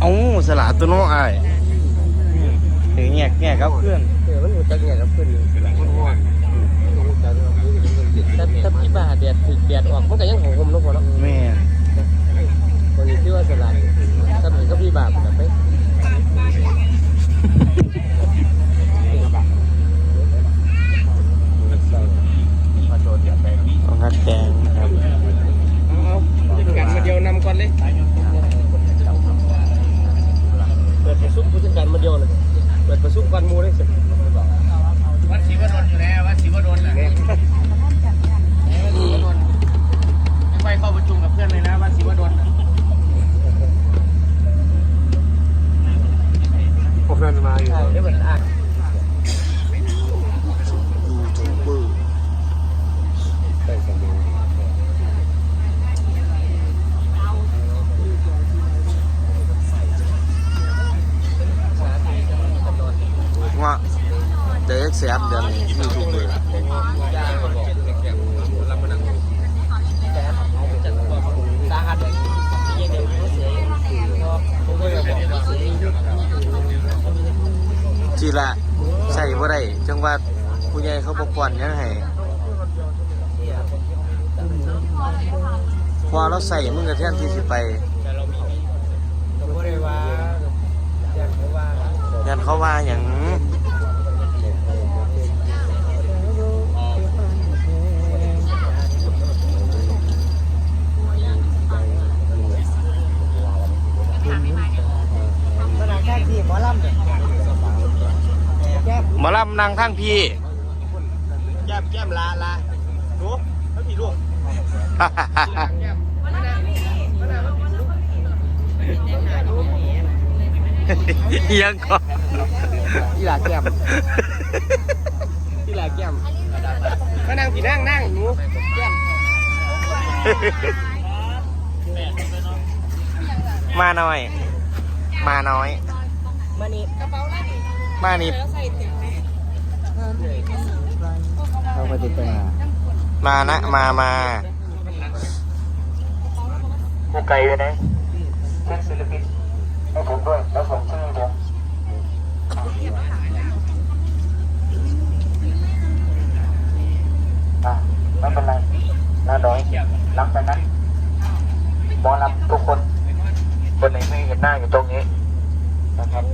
เอาสละตัวน้องไอ้ยเดี๋ยวแงกแงกครับเพื่อน เออมันหัวจะกเนี่ยครับเพื่อน เลยเปิดประชุมก่อนมูเลยสิวัดศรีวดลอยู่แล้ววัดศรีวดลน่ะไม่ค่อยเข้าประชุมกับเพื่อนเลยนะวัดศรีวดลน่ะผมนั่นมาอยู่ใช่ได้เหมือนอ่าน ว่าเด็ก แสบเดือนยูทูบเบอร์สาหัสยังเด็กเขาเสียผมก็อยากบอกว่าจีละใส่บ่ได้จังว่าผู้ใหญ่เขาบอกก่อนยังให้พอเราใส่มึงกระเทียนที่สิไปแต่เรามีผมก็เลยว่าอยากให้ว่ายันเขาว่าอย่าง ขนาดแค่ที่หมอลำเนี่ยแก้ มหมอลำนางทั้งพี่แก้มแก้มลาลาดูไม่มีลูกยังก่อนอีหลาแก้มอีหลาแก้มมานั่งผีนั่งนั่งหนูแก้มมาหน่อย มาน้อย มานี่มานิด เราไปไปหามานะมามากูไกลไปไหนเช็คศิลปินให้ผมด้วยแล้วส่งชื่อผมอะไม่เป็นไรน้าน้อยหลังจากนั้นหมอลำทุกคน คนไหนไม่เห็นหน้าอยู่ตรงนี้นะครับ